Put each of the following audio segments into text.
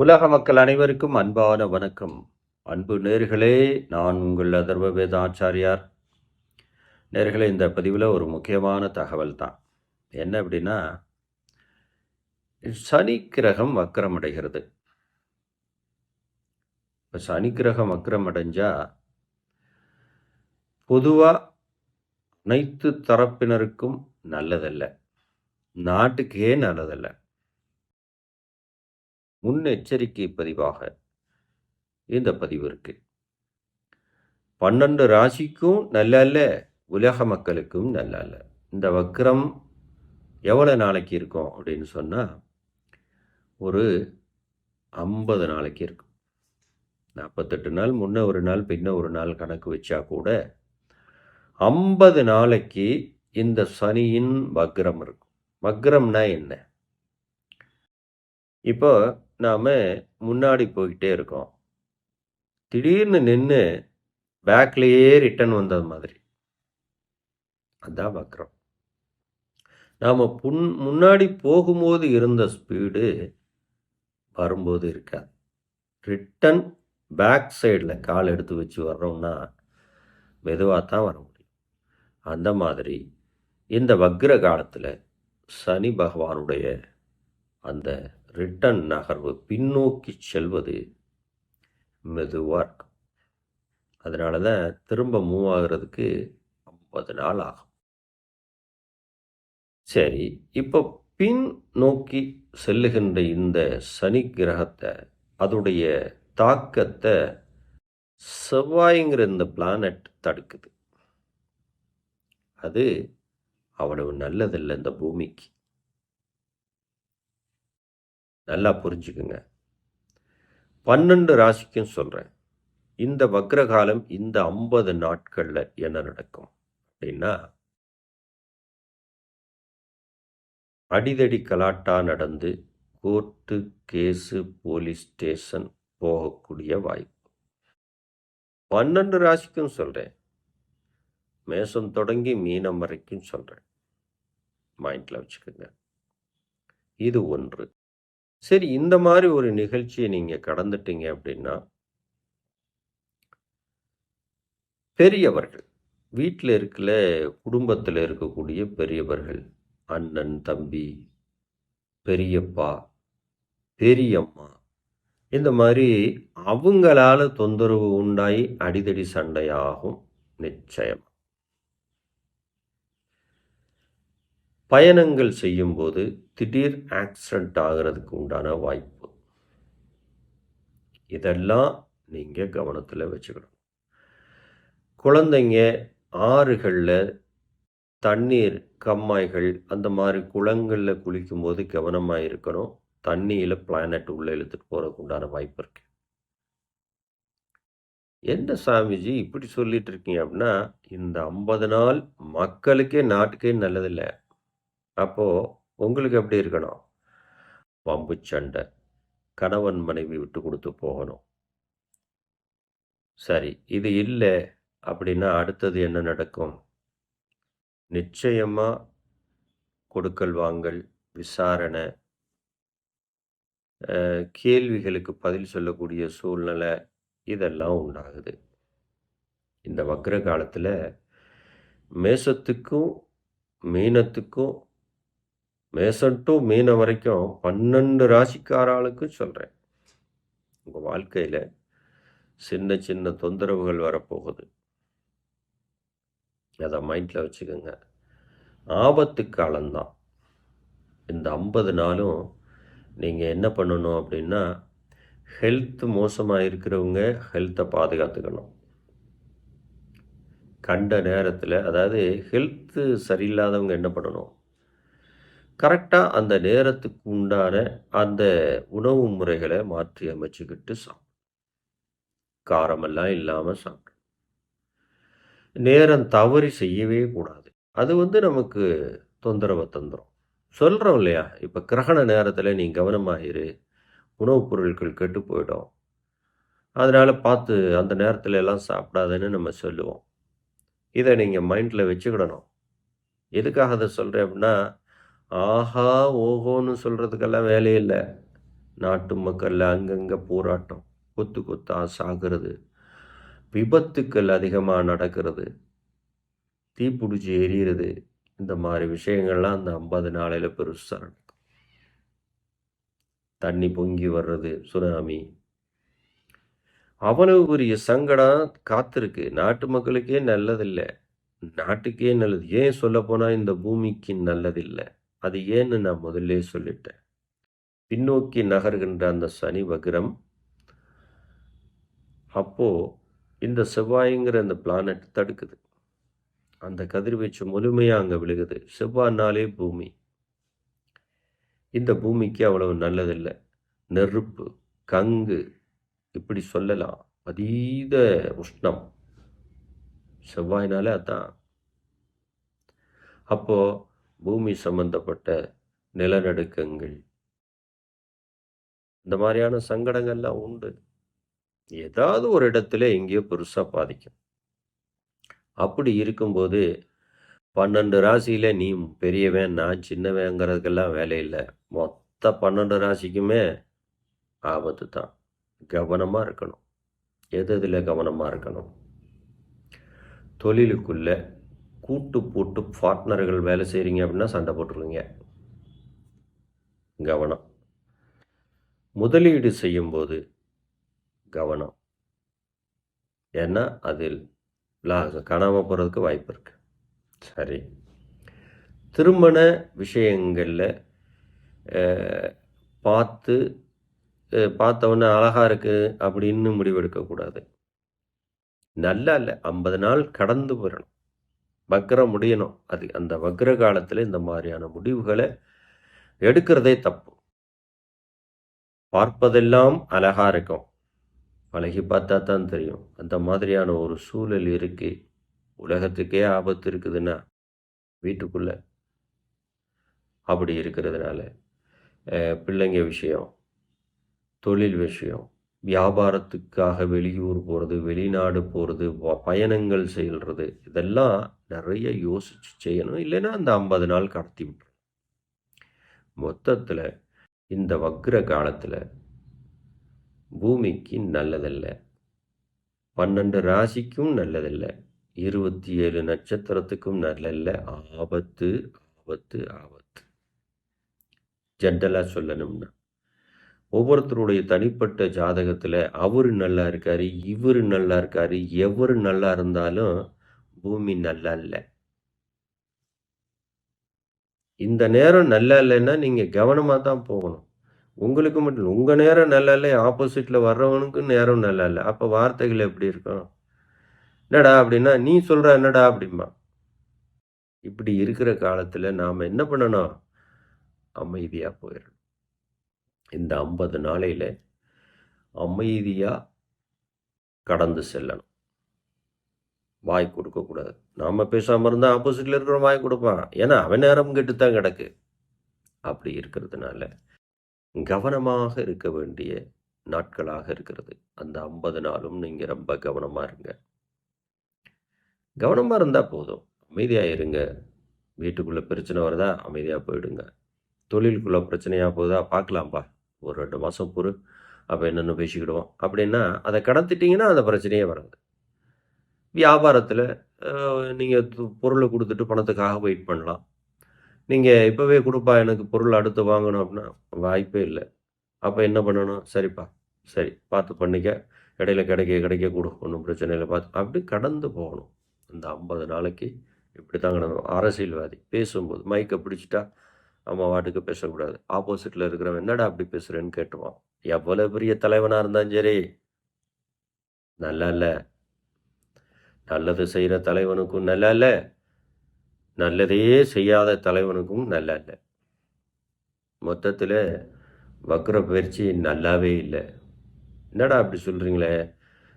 உலக மக்கள் அனைவருக்கும் அன்பான வணக்கம். அன்பு நேர்களே நான் உங்கள் அதர்வ வேதாச்சாரியார். நேர்களே இந்த பதிவில் ஒரு முக்கியமான தகவல் தான். என்ன அப்படின்னா சனி கிரகம் வக்கரம் அடைகிறது. இப்போ சனி கிரகம் வக்கரம் அடைஞ்சால் பொதுவாக அனைத்து தரப்பினருக்கும் நல்லதல்ல. நாட்டுக்கே நல்லதல்ல. முன்னெச்சரிக்கை பதிவாக இந்த பதிவு இருக்கு. பன்னெண்டு ராசிக்கும் நல்ல அல்ல உலக மக்களுக்கும் நல்ல அல்ல இந்த வக்ரம் எவ்வளோ நாளைக்கு இருக்கும் அப்படின்னு சொன்னால் ஒரு ஐம்பது நாளைக்கு இருக்கும். நாற்பத்தெட்டு நாள் முன்ன ஒரு நாள் பின்ன ஒரு நாள் கணக்கு வச்சா கூட ஐம்பது நாளைக்கு இந்த சனியின் வக்ரம் இருக்கும். வக்ரம்னா என்ன? இப்போ நாம் முன்னாடி போய்கிட்டே இருக்கோம். திடீர்னு நின்று பேக்லேயே ரிட்டர்ன் வந்தது மாதிரி. அதான் வக்ரம். நாம் புன் முன்னாடி போகும்போது இருந்த ஸ்பீடு வரும்போது இருக்காது. ரிட்டன் பேக் சைடில் கால் எடுத்து வச்சு வர்றோம்னா மெதுவாக தான் வர முடியும். அந்த மாதிரி இந்த வக்ர காலத்தில் சனி பகவானுடைய அந்த ரிட்டன் நகர்வு பின்னோக்கி செல்வது மெதுவாக இருக்கும் அதனால தான் திரும்ப மூவ் ஆகிறதுக்கு ஐம்பது நாள் ஆகும். சரி இப்போ பின் நோக்கி செல்லுகின்ற இந்த சனி கிரகத்தை அதோடைய தாக்கத்தை செவ்வாய்ங்கிற இந்த பிளானட் தடுக்குது. அது அவ்வளவு நல்லதில்லை இந்த பூமிக்கு. நல்லா புரிஞ்சுக்குங்க. பன்னெண்டு ராசிக்கும் சொல்கிறேன் இந்த வக்ரகாலம் இந்த ஐம்பது நாட்களில் என்ன நடக்கும் அப்படின்னா அடிதடி கலாட்டா நடந்து கோர்ட்டு கேஸு போலீஸ் ஸ்டேஷன் போகக்கூடிய வாய்ப்பு. பன்னெண்டு ராசிக்கும் சொல்கிறேன் மேசம் தொடங்கி மீனம் வரைக்கும் சொல்கிறேன் மைண்டில் வச்சுக்கோங்க. இது ஒன்று. சரி இந்த மாதிரி ஒரு நிகழ்ச்சியை நீங்கள் கடந்துட்டீங்க அப்படின்னா பெரியவர்கள் வீட்டில் இருக்கல குடும்பத்தில் இருக்கக்கூடிய பெரியவர்கள் அண்ணன் தம்பி பெரியப்பா பெரியம்மா இந்த மாதிரி அவங்களால தொந்தரவு உண்டாகி அடிதடி சண்டையாகும் நிச்சயம். பயணங்கள் செய்யும்போது திடீர் ஆக்சிடெண்ட் ஆகிறதுக்கு உண்டான வாய்ப்பு. இதெல்லாம் நீங்கள் கவனத்தில் வச்சுக்கணும். குழந்தைங்க ஆறுகளில் தண்ணீர் கம்மாய்கள் அந்த மாதிரி குளங்களில் குளிக்கும்போது கவனமாக இருக்கணும். தண்ணியில் பிளானட் உள்ளே இழுத்துட்டு போகிறதுக்கு உண்டான வாய்ப்பு இருக்கு. என்ன சாமிஜி இப்படி சொல்லிட்டு இருக்கீங்க அப்படின்னா இந்த ஐம்பது நாள் மக்களுக்கே நாட்டுக்கே நல்லதில்லை. அப்போது உங்களுக்கு எப்படி இருக்கணும்? பம்பு சண்டை. கணவன் மனைவி விட்டு கொடுத்து போகணும். சரி இது இல்லை அப்படின்னா அடுத்தது என்ன நடக்கும்? நிச்சயமாக கொடுக்கல் வாங்கல் விசாரணை. கேள்விகளுக்கு பதில் சொல்லக்கூடிய சூழ்நிலை இதெல்லாம் உண்டாகுது. இந்த வக்ர காலத்தில் மேசத்துக்கும் மீனத்துக்கும் மேசன் டு மீன வரைக்கும் பன்னெண்டு ராசிக்காராளுக்கு சொல்கிறேன் உங்கள் வாழ்க்கையில் சின்ன சின்ன தொந்தரவுகள் வரப்போகுது. அதை மைண்டில் வச்சுக்கோங்க. ஆபத்து காலம்தான். இந்த ஐம்பது நாளும் நீங்கள் என்ன பண்ணணும் அப்படின்னா ஹெல்த் மோசமாக இருக்கிறவங்க ஹெல்த்தை பாதுகாத்துக்கணும். கண்ட நேரத்தில் அதாவது ஹெல்த்து சரியில்லாதவங்க என்ன பண்ணணும்? கரெக்டாக அந்த நேரத்துக்கு உண்டான அந்த உணவு முறைகளை மாற்றி அமைச்சுக்கிட்டு சாப்பிடும் காரமெல்லாம் இல்லாமல் சாப்பிடும் நேரம் தவறி செய்யவே கூடாது. அது வந்து நமக்கு தொந்தரவை தந்துடும் சொல்கிறோம் இல்லையா? இப்போ கிரகண நேரத்தில் நீ கவனமாக இரு உணவுப் பொருட்கள் கெட்டு போயிடும். அதனால் பார்த்து அந்த நேரத்தில் எல்லாம் சாப்பிடாதுன்னு நம்ம சொல்லுவோம். இதை நீங்கள் மைண்டில் வச்சுக்கிடணும். எதுக்காக அதை சொல்கிறேன் அப்படின்னா ஆஹா ஓஹோன்னு சொல்கிறதுக்கெல்லாம் வேலையில்லை நாட்டு மக்களில் அங்கங்கே போராட்டம். கொத்து கொத்தா சாகிறது. விபத்துக்கள் அதிகமாக நடக்கிறது. தீப்பிடிச்சி எரியிறது. இந்த மாதிரி விஷயங்கள்லாம் அந்த ஐம்பது நாளையில் பெருசாக நடக்கும். தண்ணி பொங்கி வர்றது சுனாமி. அவ்வளவு பெரிய சங்கடம் காத்திருக்கு. நாட்டு மக்களுக்கே நல்லதில்லை. நாட்டுக்கே நல்லது. ஏன் சொல்ல போனால் இந்த பூமிக்கு நல்லதில்லை? அது ஏன்னு நான் முதல்ல சொல்லிட்டேன். பின்னோக்கி நகர்கின்ற அந்த சனி வக்ரம் அப்போது இந்த செவ்வாய்ங்கிற அந்த பிளானட் தடுக்குது. அந்த கதிர்வீச்சு முழுமையாக அங்கே விழுகுது. செவ்வாய்னாலே பூமி. இந்த பூமிக்கு அவ்வளவு நல்லதில்லை. நெருப்பு கங்கு இப்படி சொல்லலாம். அதீத உஷ்ணம். செவ்வாய்னாலே அதான். அப்போது பூமி சம்பந்தப்பட்ட நிலநடுக்கங்கள். இந்த மாதிரியான சங்கடங்கள்லாம் உண்டு. ஏதாவது ஒரு இடத்துல எங்கேயோ பெருசாக பாதிக்கும். அப்படி இருக்கும்போது பன்னெண்டு ராசியில் நீ பெரியவன் நான் சின்னவங்கிறதுக்கெல்லாம் வேலையில்லை மொத்த பன்னெண்டு ராசிக்குமே ஆபத்து தான். கவனமாக இருக்கணும். எது இதில் கவனமாக இருக்கணும்? தொழிலுக்குள்ளே கூட்டு போட்டு பார்ட்னர்கள் வேலை செய்கிறீங்க அப்படின்னா சண்டை போட்டுருவீங்க. கவனம். முதலீடு செய்யும்போது கவனம். ஏன்னா அதில் காணாமல் போகிறதுக்கு வாய்ப்பு இருக்கு. சரி. திருமண விஷயங்களில் பார்த்து பார்த்தவொன்னே அழகாக இருக்குது அப்படின்னு முடிவெடுக்கக்கூடாது. நல்லா இல்லை ஐம்பது நாள் கடந்து போயிடணும். வக்ரம் முடியணும். அது அந்த வக்ர காலத்தில் இந்த மாதிரியான முடிவுகளை எடுக்கிறதே தப்பு. பார்ப்பதெல்லாம் அழகா இருக்கும். பழகி பார்த்தா தான் தெரியும். அந்த மாதிரியான ஒரு சூழல் இருக்குது உலகத்துக்கே ஆபத்து இருக்குதுன்னா வீட்டுக்குள்ள அப்படி இருக்கிறதுனால பிள்ளைங்க விஷயம் தொழில் விஷயம் வியாபாரத்துக்காக வெளியூர் போகிறது வெளிநாடு போகிறது பயணங்கள் செய்கிறது இதெல்லாம் நிறைய யோசித்து செய்யணும். இல்லைன்னா அந்த ஐம்பது நாள் கடத்தி விட்டுரும் மொத்தத்தில் இந்த வக்ர காலத்தில் பூமிக்கு நல்லதில்லை. பன்னெண்டு ராசிக்கும் நல்லதில்ல. இருபத்தி ஏழு நட்சத்திரத்துக்கும் நல்லல்ல. ஆபத்து ஆபத்து ஆபத்து. ஜென்ரலாக சொல்லணும்னா ஒவ்வொருத்தருடைய தனிப்பட்ட ஜாதகத்தில் அவர் நல்லா இருக்காரு இவர் நல்லா இருக்காரு எவர் நல்லா இருந்தாலும் பூமி நல்லா இல்லை. இந்த நேரம் நல்லா இல்லைன்னா நீங்கள் கவனமாக தான் போகணும். உங்களுக்கு மட்டும் உங்கள் நேரம் நல்லா இல்லை ஆப்போசிட்டில் வர்றவனுக்கும் நேரம் நல்லா இல்லை. அப்போ வார்த்தைகள் எப்படி இருக்கும்? என்னடா அப்படின்னா நீ சொல்கிற என்னடா? அப்படிம்பா. இப்படி இருக்கிற காலத்தில் நாம் என்ன பண்ணணும்? அமைதியாக போயிடணும். இந்த ஐம்பது நாளையில் அமைதியாக கடந்து செல்லணும். வாய் கொடுக்கக்கூடாது நாம் பேசாமல் இருந்தால் ஆப்போசிட்டில் இருக்கிற வாய் கொடுப்பான். ஏன்னா அவன் நேரம் கெட்டு தான் கிடக்கு. அப்படி இருக்கிறதுனால கவனமாக இருக்க வேண்டிய நாட்களாக இருக்கிறது. அந்த ஐம்பது நாளும் நீங்கள் ரொம்ப கவனமாக இருங்க. கவனமாக இருந்தால் போதும். அமைதியாக இருங்க. வீட்டுக்குள்ளே பிரச்சனை வருதா? அமைதியாக போயிடுங்க. தொழிலுக்குள்ளே பிரச்சனையாக போகுதா? பார்க்கலாம்ப்பா ஒரு ரெண்டு மாதம் பொறு அப்போ என்னென்ன பேசிக்கிடுவோம்? அப்படின்னா அதை கடத்திட்டிங்கன்னா அந்த பிரச்சனையே வராது. வியாபாரத்தில் நீங்கள் பொருளை கொடுத்துட்டு பணத்துக்காக வெயிட் பண்ணலாம். நீங்கள் இப்போவே கொடுப்பா எனக்கு பொருள் அடுத்து வாங்கணும் அப்படின்னா வாய்ப்பே இல்லை. அப்போ என்ன பண்ணணும்? சரிப்பா சரி பார்த்து பண்ணிக்க. இடையில கிடைக்க கிடைக்க கொடு ஒன்றும் பிரச்சனை இல்லை பார்த்து அப்படி கடந்து போகணும். இந்த ஐம்பது நாளைக்கு இப்படி தான் அரசியல்வாதி பேசும்போது மைக்கை பிடிச்சிட்டா நம்ம வாட்டுக்கு பேசக்கூடாது. ஆப்போசிட்டில் இருக்கிறவன் என்னடா அப்படி பேசுகிறேன்னு கேட்டுவான் எவ்வளோ பெரிய தலைவனாக இருந்தாலும் சரி. நல்லா இல்லை. நல்லது செய்கிற தலைவனுக்கும் நல்லா இல்லை. நல்லதையே செய்யாத தலைவனுக்கும் நல்லா இல்லை. மொத்தத்தில் வக்கர பயிற்சி நல்லாவே இல்லை. என்னடா அப்படி சொல்கிறீங்களே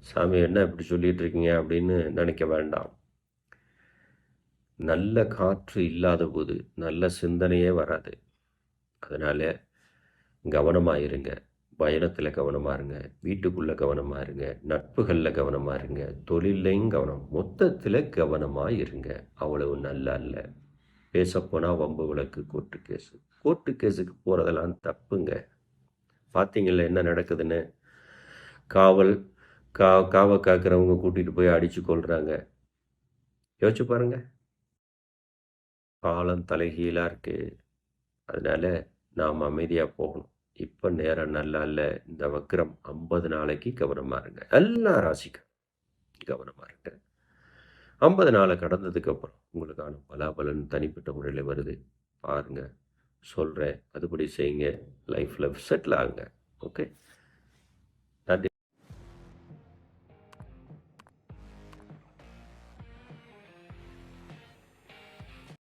சாமி என்ன இப்படி சொல்லிட்டு இருக்கீங்க? அப்படின்னு நினைக்க வேண்டாம். நல்ல காற்று இல்லாத போது நல்ல சிந்தனையே வராது. அதனால் கவனமாக இருங்க. பயணத்தில் கவனமாக இருங்க. வீட்டுக்குள்ளே கவனமாக இருங்க. நட்புகளில் கவனமாக இருங்க. தொழிலையும் கவனம். மொத்தத்தில் கவனமாக இருங்க. அவ்வளவு நல்லா இல்லை. பேசப்போனால் வம்பு விளக்கு கோர்ட்டு கேஸு கோர்ட்டு கேஸுக்கு போகிறதெல்லாம் தப்புங்க. பார்த்தீங்கல்ல என்ன நடக்குதுன்னு? காவல் கா காவை காக்கிறவங்க கூட்டிகிட்டு போய் அடித்து கொள்கிறாங்க யோசிச்சு பாருங்கள் காலம் தலைகீழாக இருக்குது அதனால் நாம் அமைதியாக போகணும். இப்போ நேரம் நல்லா இல்லை. இந்த வக்ரம் ஐம்பது நாளைக்கு கவனமாக இருங்க. எல்லா ராசிக்கும் கவனமாக இருங்க. ஐம்பது நாளை கடந்ததுக்கப்புறம் உங்களுக்கான பலாபலன் தனிப்பட்ட முறையில் வருது. பாருங்கள் சொல்கிறேன் அதுபடி செய்யுங்க. லைஃப்பில் செட்டில் ஆகுங்க. ஓகே